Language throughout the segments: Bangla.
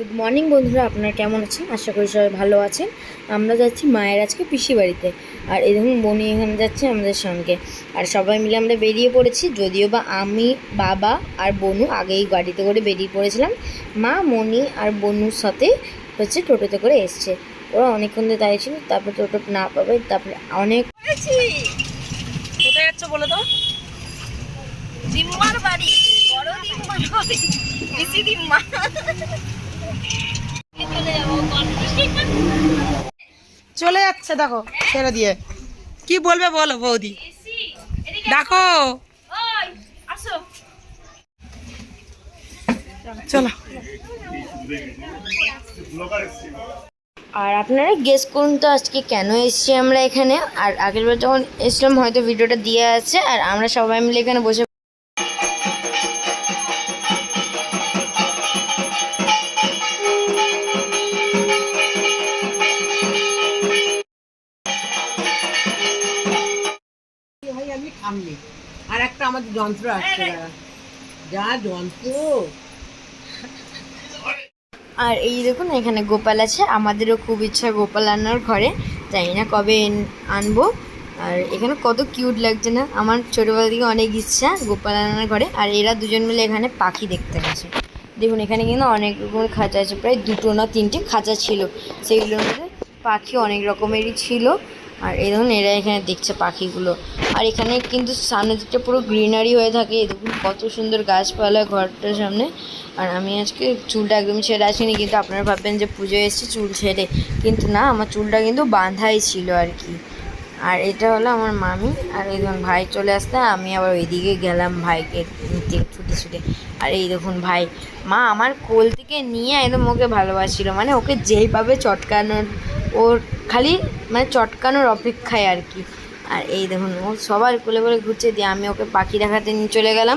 গুড মর্নিং বন্ধুরা। আপনারা কেমন আছেন? আশা করি সবাই ভালো আছেন। আমরা যাচ্ছি মায়ের আজকে পিসি বাড়িতে। আর এই দেখুন, বনি এখানে যাচ্ছে আমাদের সঙ্গে। আর সবাই মিলে আমরা বেরিয়ে পড়েছি। যদিও বা আমি, বাবা আর বনু আগেই গাড়িতে করে বেরিয়ে পড়েছিলাম। মা মনি আর বনুর সাথে হচ্ছে টোটোতে করে এসছে। ওরা অনেকক্ষণ ধরে দাঁড়িয়ে ছিল। তারপর টোটো না পাবে, তারপরে অনেক বলো তো? বাড়ি। চলে যাচ্ছে, দেখো, ছেড়ে দিয়ে। কি বলবে বলো, বৌদি? দেখো। চলো। আর আপনারা গেস করুন তো আজকে কেন এসেছি আমরা এখানে? আর আগের বার যখন এসলাম হয়তো ভিডিওটা দিয়ে আছে, আর আমরা সবাই মিলে এখানে বসে যন্ত্র আসছে যা যন্ত্র। আর এই দেখুন, এখানে গোপাল আছে। আমাদেরও খুব ইচ্ছা গোপাল আনার ঘরে। জানি না কবে আনব। আর এখানে কত কিউট লাগছে না? আমার ছোটোবেলা থেকে অনেক ইচ্ছা গোপাল আনার ঘরে। আর এরা দুজন মিলে এখানে পাখি দেখতে গেছে। দেখুন, এখানে কিন্তু অনেক রকমের খাঁচা আছে। প্রায় দুটো না তিনটে খাঁচা ছিল। সেগুলোর মধ্যে পাখি অনেক রকমেরই ছিল। আর এই দেখুন, এরা এখানে দেখছে পাখিগুলো। আর এখানে কিন্তু সামনের দিকটা পুরো গ্রিনারি হয়ে থাকে। এই দেখুন, কত সুন্দর গাছপালা ঘরটার সামনে। আর আমি আজকে চুলটা একদম ছেড়ে আসিনি, কিন্তু আপনারা ভাববেন যে পুজো এসেছি চুল ছেড়ে। কিন্তু না, আমার চুলটা কিন্তু বাঁধাই ছিল আর কি। আর এটা হলো আমার মামি আর এই দেখুন, ভাই চলে আসতে। আমি আবার ওইদিকে গেলাম ভাইকে নিতে ছুটে ছুটে। আর এই দেখুন ভাই, মা আমার কোল থেকে নিয়ে একদম ওকে ভালোবাসছিল মানে ওকে যেইভাবে চটকানোর ওর খালি মানে চটকানোর অপেক্ষায় আর কি আর এই দেখুন ও সবার কোলে কোলে ঘুরছে দিয়ে আমি ওকে পাখি দেখাতে নিয়ে চলে গেলাম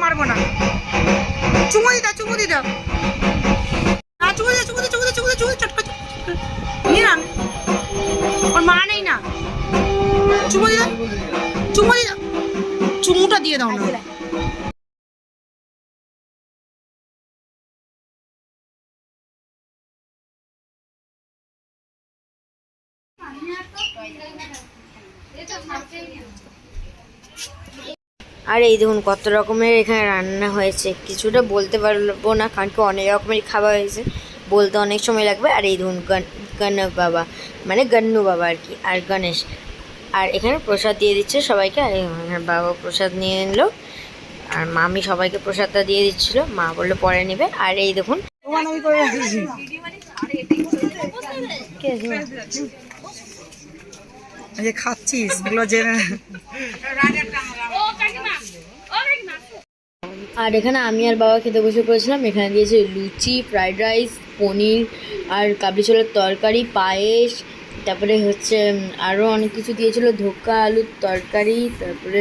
বল বলে চুমু দিদা চুমু দিদা চুমুটা দিয়ে দাও না। আর এই দেখুন কত রকমের এখানে রান্না হয়েছে। কিছুটা বলতে পারব না কারণ কি অনেক রকমের খাবার হয়েছে। বলতে অনেক সময় লাগবে। আর এই দেখুন গণ বাবা মানে গন্নু বাবা আর কি আর গণেশ। আর এখানে প্রসাদ দিয়ে দিচ্ছে সবাইকে আর বাবা প্রসাদ নিয়ে নিলো আর মামি সবাইকে প্রসাদটা দিয়ে দিচ্ছিল মা বলল পরে নেবে আর এই দেখুন। খাচ্ছিস আর এখানে আমি আর বাবা খেতে বসে পড়েছিলাম এখানে দিয়েছে লুচি ফ্রাইড রাইস পনির আর কাবলি ছোলার তরকারি পায়েস তারপরে হচ্ছে আরও অনেক কিছু দিয়েছিল, ধোকা, আলুর তরকারি, তারপরে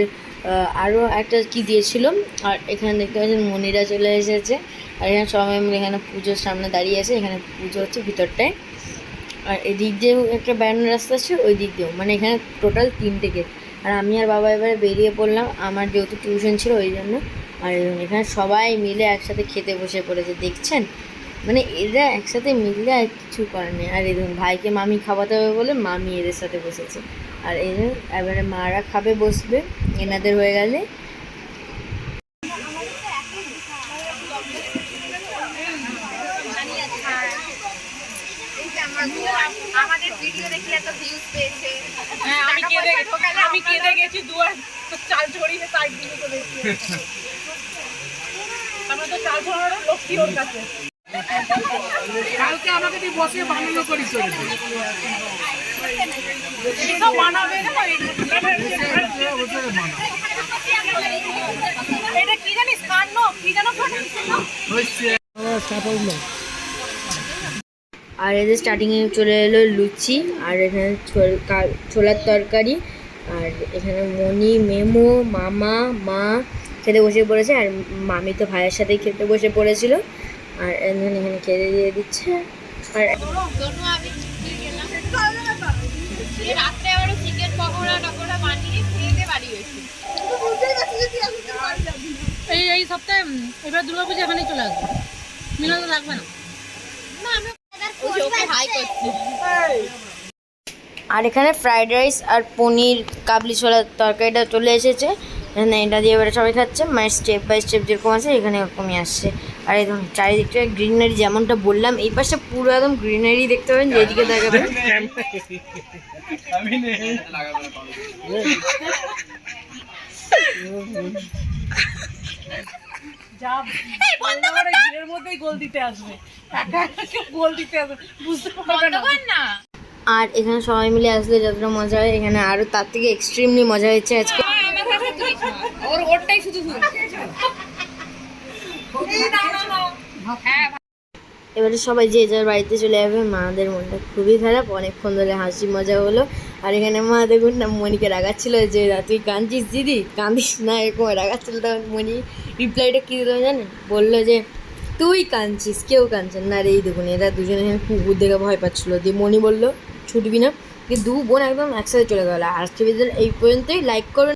আরও একটা কি দিয়েছিল, আর এখানে দেখতে পাচ্ছেন মনিরা চলে এসেছে, আর এখানে সবাই মিলে এখানে পুজোর সামনে দাঁড়িয়ে আছে, এখানে পুজো হচ্ছে ভিতরটায়। আর এদিক দিয়েও একটা বেড়ানোর রাস্তা আছে ওই দিক দিয়েও মানে এখানে টোটাল তিনটে গেট। আর আমি আর বাবা এবারে বেরিয়ে পড়লাম, আমার যেহেতু টিউশন ছিল ওই জন্য, আর এখানে সবাই মিলে একসাথে খেতে বসে পড়েছে, দেখছেন? মানে এরা একসাথে মিললে আর কিছু করে নেই আর এই দেখুন ভাইকে মামি খাওয়াতে হবে বলে মামি এদের সাথে বসেছে। আর এদের এবারে মারা খাবে বসবে এনাদের হয়ে গেলে। আমাদের ভিডিও দেখে এত ভিউজ পেয়েছে হ্যাঁ, আমি কেঁদে আমি কেঁদে গেছি দুয়ার চাল চলেছি আমরা তো লক্ষ্মী ওর কাছে। কালকে আমাকে তুই বসে বানানো করিস বানাবে না এটা কি জানিস কান্ন কি জানো আর এদের স্টার্টিংয়ে চলে এলো লুচি আর এখানে ছোল- কা- ছোলার তরকারি আর এখানে মনি মেমো মামা মা খেতে বসে পড়েছে আর মামি তো ভাইয়ের সাথেই খেতে বসে পড়েছিল। আর এনজন এখানে কেড়ে দিয়ে দিচ্ছে। আর আর এখানে ফ্রাইড রাইস আর পনির কাবলি ছোলার তরকারিটা চলে এসেছে। এখানে এটা দিয়ে এবারে সবাই খাচ্ছে। মায়ের স্টেপ বাই স্টেপ যেরকম আছে এখানে ওরকমই আসছে। আর একদম চারিদিকটা গ্রিনারি যেমনটা বললাম এই পাশে পুরো একদম গ্রিনারি দেখতে পাবেন যেদিকে দেখাবেন আর এখানে সবাই মিলে আসলে যতটা মজা হয় এখানে আরও তার থেকে এক্সট্রিমলি মজা হয়েছে আজকে। এবারে সবাই যে যার বাড়িতে চলে যাবে, মাদের মনটা খুবই খারাপ। অনেকক্ষণ ধরে হাসি মজা হলো। আর এখানে মা দেখুন না, মনিকে রাগাচ্ছিল যে তুই কাঁদছিস দিদি? কাঁদিস না, এরকম রাগাচ্ছিল তখন মনি। রিপ্লাইটা কী দিল জানেন? বলল যে, তুই কাঁদছিস, কেউ কাঁদছে না। রে এই দেখুন, এরা দুজনে কুকুর দেখে ভয় পাচ্ছিলো। দিয়ে মনি বলল, ছুটবি না। দু বোন একদম একসাথে চলে গেলো। আর আজকে এই পর্যন্তই। লাইক করুন